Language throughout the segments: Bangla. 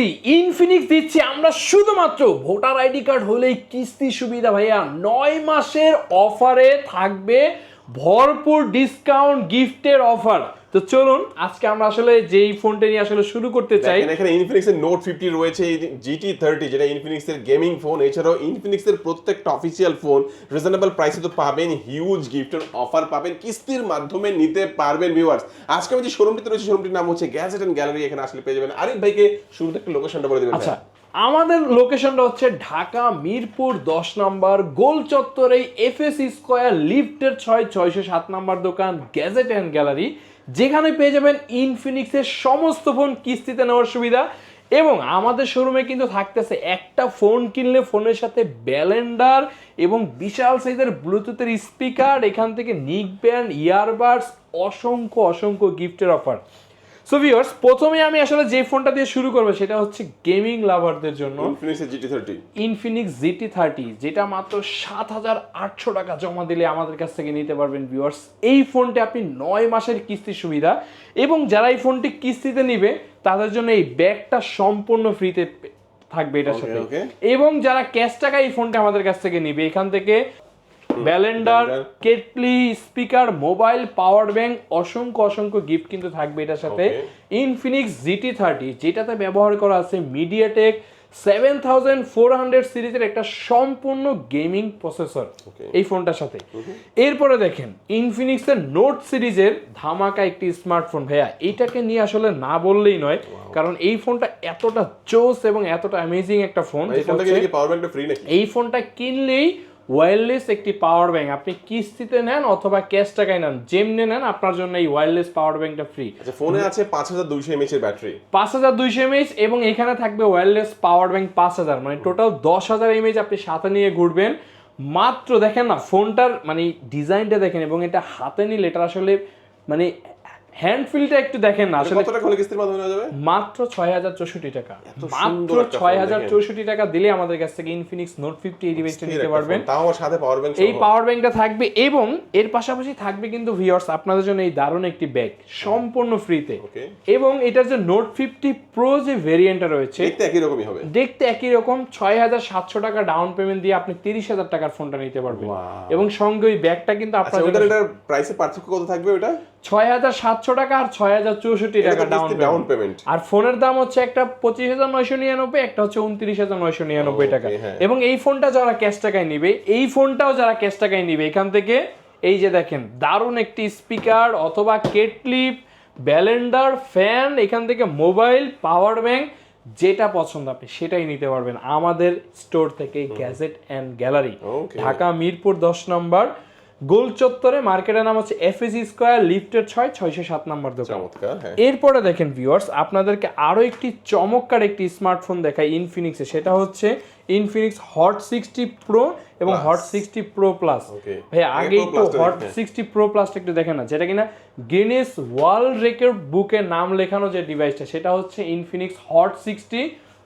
কিস্তি ইনফিনিক্স দিচ্ছি আমরা শুধুমাত্র। ভোটার আইডি কার্ড হলেই কিস্তি সুবিধা ভাইয়া, নয় মাসের অফারে থাকবে ভরপুর ডিসকাউন্ট গিফটের অফার তো চলুন আজকে আমরা আসলে যেই ফোনটা নিয়ে আসলে শুরু করতে চাই। এখানে ইনফিনিক্স এর নোট ফিফটি রয়েছে জিটি থার্টি যেটা ইনফিনিক্স এর গেমিং ফোন এছাড়াও ইনফিনিক্স এর প্রত্যেকটা অফিসিয়াল ফোন রিজনেবল প্রাইসে তো পাবেন হিউজ গিফটের অফার পাবেন কিস্তির মাধ্যমে নিতে পারবেন ভিউয়ার্স আজকে আমি যে শোরুমটিতে রয়েছে শোরুমটির নাম হচ্ছে গ্যাজেট এন্ড গ্যালারি এখানে আসলে পেয়ে যাবেন। আরিফ ভাইকে শুরুতে একটা লোকেশনটা বলে দিবেন আচ্ছা আমাদের লোকেশনটা হচ্ছে ঢাকা, মিরপুর, দশ নম্বর, গোল চত্বরে এফএস স্কোয়ার লিফটের ছয়, ছয়শো সাত নম্বর দোকান গ্যাজেট অ্যান্ড গ্যালারি যেখানে পেয়ে যাবেন ইনফিনিক্সের সমস্ত ফোন কিস্তিতে নেওয়ার সুবিধা এবং আমাদের শোরুমে কিন্তু থাকতেছে একটা ফোন কিনলে ফোনের সাথে ব্যালেন্ডার এবং বিশাল সাইজের ব্লুটুথের স্পিকার এখান থেকে নিক ব্যান্ড ইয়ারবাডস অসংখ্য অসংখ্য গিফটের অফার সো ভিউয়ার্স প্রথমে আমি আসলে যে ফোনটা দিয়ে শুরু করব সেটা হচ্ছে গেমিং লাভারদের জন্য Infinix GT thirty Infinix GT thirty যেটা মাত্র সাত হাজার আটশো টাকা জমা দিলে আমাদের কাছ থেকে নিতে পারবেন ভিউয়ার্স এই ফোনটি আপনি নয় মাসের কিস্তি সুবিধা এবং যারা এই ফোনটি কিস্তিতে নিবে তাদের জন্য এই ব্যাগটা সম্পূর্ণ ফ্রিতে থাকবে এটার সাথে। এবং যারা ক্যাশ টাকা এই ফোনটা আমাদের কাছ থেকে নিবে এখান থেকে blender kettle speaker mobile power bank অসংখ্য অসংখ্য গিফট কিন্তু থাকবে এটার সাথে। ইনফিনিক্স জিটি থার্টি যেটাতে ব্যবহার করা আছে MediaTek seven thousand four hundred সিরিজের একটা সম্পূর্ণ গেমিং প্রসেসর এই ফোনটার সাথে। এরপরে দেখেন ইনফিনিক্সের নোট সিরিজের ধামাকা একটি স্মার্টফোন ভাইয়া। এটাকে নিয়ে আসলে না বললেই নয় কারণ এই ফোনটা এতটা জোস এবং এতটা অ্যামেজিং একটা ফোন এই ফোনটা কিনলেই ওয়্যারলেস একটি পাওয়ার ব্যাংক আপনি কিস্তিতে নেন অথবা ক্যাশ টাকায় নেন যেমনি নেন আপনার জন্য এই ওয়্যারলেস পাওয়ার ব্যাংকটা ফ্রি আচ্ছা ফোনে আছে পাঁচ হাজার দুইশো এমএচ এর ব্যাটারি পাঁচ হাজার দুইশো এমএইচ এবং এখানে থাকবে ওয়্যারলেস পাওয়ার ব্যাংক পাঁচ হাজার। মানে টোটাল দশ হাজার এমএইচ আপনি সাথে নিয়ে ঘুরবেন। মাত্র দেখেন না ফোনটার মানে ডিজাইনটা দেখেন এবং এটা হাতে নিলে এটা আসলে মানে হ্যান্ড ফিলটা একটু দেখেন না আসলে কত টাকা হলে কিস্তির মাধ্যমে নেওয়া যাবে? মাত্র ছয় হাজার চৌষট্টি টাকা। মাত্র সুন্দর একটা ছয় ফোন হাজার দেখেন। চৌষট্টি টাকা দিলে আমাদের কাছ থেকে ইনফিনিক্স নোট ফিফটি এই ডিভাইসটা নিতে পারবেন। তাও সাথে পাওয়ার ব্যাংক এই পাওয়ার ব্যাংকটা থাকবে এবং এর পাশাপাশি থাকবে কিন্তু ভিউয়ার্স আপনাদের জন্য এই দারুণ একটি ব্যাগ সম্পূর্ণ ফ্রিতে এবং এটার যে নোট ফিফটি প্রো যে ভেরিয়েন্টটা রয়েছে দেখতে একই রকমই হবে। দেখতে একই রকম ছয় হাজার সাতশো টাকা ডাউন পেমেন্ট দিয়ে আপনি তিরিশ হাজার টাকার ফোনটা নিতে পারবেন। এবং সঙ্গে ওই ব্যাগটা কিন্তু আচ্ছা এটার প্রাইসে পার্থক্য কত থাকবে ওটা ছয় হাজার সাতশো টাকা আর ছয় হাজার চৌষট্টি টাকা ডাউন পেমেন্ট আর ফোনের দাম হচ্ছে একটা পঁচিশ হাজার নয়শো নিরানব্বই একটা হচ্ছে উনত্রিশ হাজার নয়শো নিরানব্বই টাকা। হ্যাঁ। এবং এই ফোনটা যারা ক্যাশ টাকায় নিবে এই ফোনটাও যারা ক্যাশ টাকায় নিবে এখান থেকে এই যে দেখেন দারুণ একটি স্পিকার অথবা কেটলিপ ব্যালেন্ডার ফ্যান এখান থেকে মোবাইল পাওয়ার ব্যাংক যেটা পছন্দ আপনি সেটাই নিতে পারবেন আমাদের স্টোর থেকে gadget and gallery Dhaka Mirpur দশ নম্বর। গোল চত্বরে মার্কেটের নাম হচ্ছে এফএসি স্কোয়ার লিফটের ছয় ছয়শো সাত নম্বর দোকান। চমৎকার হ্যাঁ। এরপরে দেখেন ভিউয়ার্স আপনাদেরকে আরও একটি চমৎকার একটি স্মার্টফোন দেখাই ইনফিনিক্সে সেটা হচ্ছে ইনফিনিক্স হট সিক্সটি প্রো এবং হট সিক্সটি প্রো প্লাস. ভাই আগে একটু হট সিক্সটি প্রো প্লাসটা একটু দেখেন না। যেটা কিনা গিনেস ওয়ার্ল্ড রেকর্ড বুকে নাম লেখানো যে ডিভাইসটা সেটা হচ্ছে Infinix hot sixty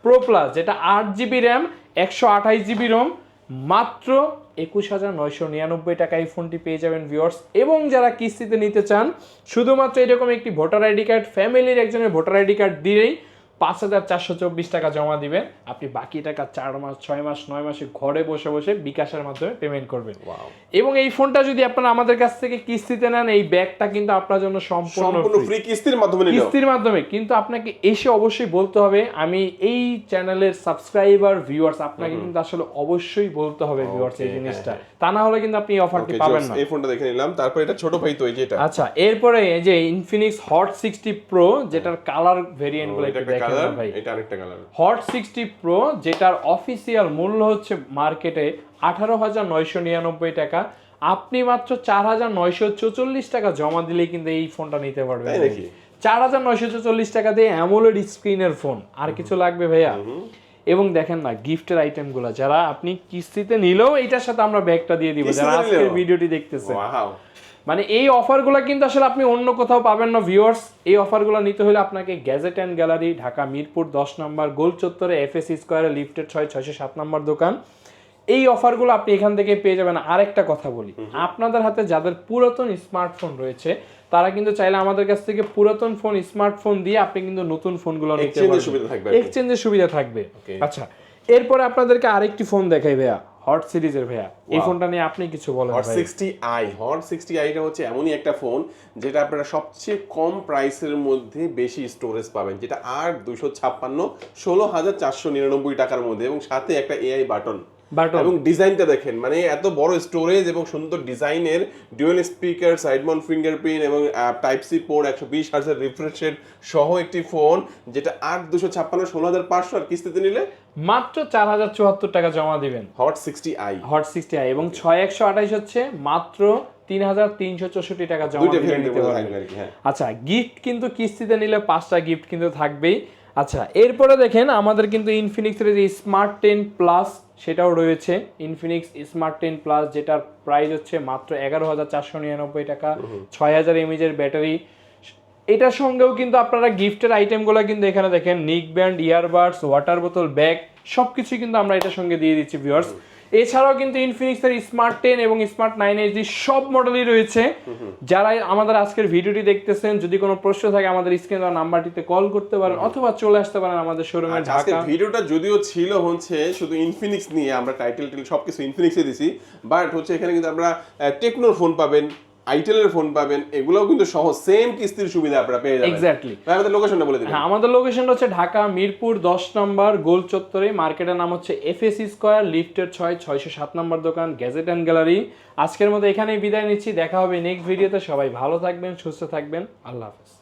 pro plus যেটা আট জিবি র্যাম একশো আঠাইশ জিবি রোম মাত্র একুশ হাজার নয়শো নিরানব্বই টাকা এই ফোনটি পেয়ে যাবেন ভিওর্স এবং যারা কিস্তিতে নিতে চান, শুধুমাত্র এরকম একটি ভোটার আইডি কার্ড ফ্যামিলির একজনের ভোটার আইডি কার্ড দিলেই পাঁচ হাজার চারশো চব্বিশ টাকা জমা দিবেন। আপনি বাকি টাকা চার মাস ছয় মাস নয় মাসে ঘরে বসে বসে বিকাশের মাধ্যমে পেমেন্ট করবেন। এবং এই ফোনটা যদি আপনারা আমাদের কাছ থেকে কিস্তিতে নেন এই ব্যাগটা কিন্তু আপনার জন্য সম্পূর্ণ ফ্রি কিস্তির মাধ্যমে কিস্তির মাধ্যমে। কিন্তু আপনাকে এসে অবশ্যই বলতে হবে আমি এই চ্যানেলের সাবস্ক্রাইবার ভিউয়ার্স আপনাকে কিন্তু আসলে অবশ্যই বলতে হবে ভিউয়ার্স এই জিনিসটা। হ্যাঁ, তা না হলে কিন্তু আপনি এই অফারটি পাবেন। না। এই ফোনটা দেখে নিলাম। তারপর এটা ছোট ভাই তো এই যে এটা। আচ্ছা এরপরে এই যে ইনফিনিক্স হট সিক্সটি প্রো যেটার কালার ভেরিয়েন্টগুলো একটু দেখেন ভাই। এটা আরেকটা কালার হট সিক্সটি প্রো যেটার অফিসিয়াল মূল্য হচ্ছে মার্কেটে আঠারো হাজার নয়শো নিরানব্বই টাকা। আপনি মাত্র চার হাজার নয়শো চৌচল্লিশ টাকা জমা দিলেই কিন্তু এই ফোনটা নিতে পারবেন? চার হাজার নয়শো চৌচল্লিশ টাকা দিয়ে অ্যামোলেড স্ক্রিনের ফোন আর কিছু লাগবে ভাইয়া? এবং দেখেন না গিফটের আইটেমগুলো যারা আপনি কিস্তিতে নিলেও এটার সাথে আমরা ব্যাগটা দিয়ে দিব যারা আজকের ভিডিওটি দেখতেছে। মানে এই অফারগুলো কিন্তু আসলে আপনি অন্য কোথাও পাবেন না ভিউয়ার্স এই অফারগুলো নিতে হলে আপনাকে gadget and gallery Dhaka Mirpur দশ নম্বর গোল চত্বরে এফএসি স্কোয়ারে লিফটেড ছয় ছয়শো সাত নম্বর দোকান। এই অফারগুলো আপনি এখান থেকে পেয়ে যাবেন। আরেকটা কথা বলি। আপনাদের হাতে যাদের পুরাতন স্মার্টফোন রয়েছে তারা কিন্তু চাইলে আমাদের কাছ থেকে পুরাতন ফোন স্মার্টফোন দিয়ে আপনি কিন্তু নতুন ফোনগুলো নিতে পারবেন। এক্সচেঞ্জের সুবিধা থাকবে। আচ্ছা এরপরে আপনাদেরকে আরেকটি ফোন দেখাই ভাইয়া হট সিরিজের ভাইয়া। এই ফোনটা নিয়ে আপনি কিছু বলেন হট ভাই। সিক্সটি আই হট সিক্সটি আইটা হচ্ছে এমনই একটা ফোন যেটা আপনারা সবচেয়ে কম প্রাইসের মধ্যে বেশি স্টোরেজ পাবেন যেটা আর দুশো ছাপ্পান্ন ষোলো হাজার চারশো নিরানব্বই টাকার মধ্যে এবং সাথে একটা এআই বাটন এবং ডিজাইনটা দেখেন মানে এত বড় স্টোরেজ এবং সুন্দর ডিজাইনের dual speaker side mount fingerprint এবং টাইপ সি পোর্ট একশো বিশ হাজার রিফ্রেশ রেট সহ একটি ফোন যেটা আট দুশো ছাপ্পান্ন ষোলো হাজার পাঁচশো আর কিস্তিতে নিলে মাত্র চার হাজার চুয়াত্তর টাকা জমা দিবেন। Hot sixty I hot sixty I এবং ছয় একশো আঠাইশ হচ্ছে মাত্র তিন হাজার তিনশো চৌষট্টি টাকা জমা নিতে পারবেন। হ্যাঁ। আচ্ছা গিফট কিন্তু কিস্তিতে নিলে পাঁচটা গিফট কিন্তু থাকবেই। আচ্ছা এরপরে দেখেন আমাদের কিন্তু ইনফিনিক্সের যে স্মার্ট টেন প্লাস সেটাও রয়েছে। ইনফিনিক্স স্মার্ট টেন প্লাস যেটার প্রাইস হচ্ছে মাত্র এগারো হাজার চারশো নিরানব্বই টাকা ছয় হাজার এমএজের ব্যাটারি এটার সঙ্গেও কিন্তু আপনারা গিফটের আইটেমগুলো কিন্তু এখানে দেখেন নিক ব্যান্ড ইয়ারবাডস ওয়াটার বোতল ব্যাগ সব কিছুই কিন্তু আমরা এটার সঙ্গে দিয়ে দিচ্ছি ভিউয়ার্স এছাড়াও কিন্তু ইনফিনিক্সের স্মার্ট টেন এবং স্মার্ট নাইন এইচডি সব মডেলই রয়েছে। যারা আমাদের আজকের ভিডিওটি দেখতেছেন যদি কোনো প্রশ্ন থাকে আমাদের স্ক্রিন দেওয়া নাম্বারটিতে কল করতে পারেন অথবা চলে আসতে পারেন আমাদের শোরুমে আচ্ছা, আজকে ঢাকা। ভিডিওটা যদিও ছিল হচ্ছে শুধু ইনফিনিক্স নিয়ে আমরা টাইটেল টেল সবকিছু ইনফিনিক্সে দিছি বাট হচ্ছে এখানে কিন্তু আমরা টেকনোর ফোন পাবেন আইটেলের ফোন পাবেন এগুলোও কিন্তু সহজ সেম কিস্তির সুবিধা আপনারা পেয়ে যাবেন। এক্স্যাক্টলি আমাদের লোকেশনটা বলে দিন হ্যাঁ আমাদের লোকেশনটা হচ্ছে ঢাকা মিরপুর দশ নম্বর গোল চত্বরে। মার্কেটের নাম হচ্ছে এফএস স্কয়ার লিফটের ছয় ছয়শো সাত নম্বর দোকান গ্যাজেট অ্যান্ড গ্যালারি আজকের মতো এখানেই বিদায় নিচ্ছি দেখা হবে নেক্সট ভিডিওতে সবাই ভালো থাকবেন সুস্থ থাকবেন। আল্লাহ হাফেজ।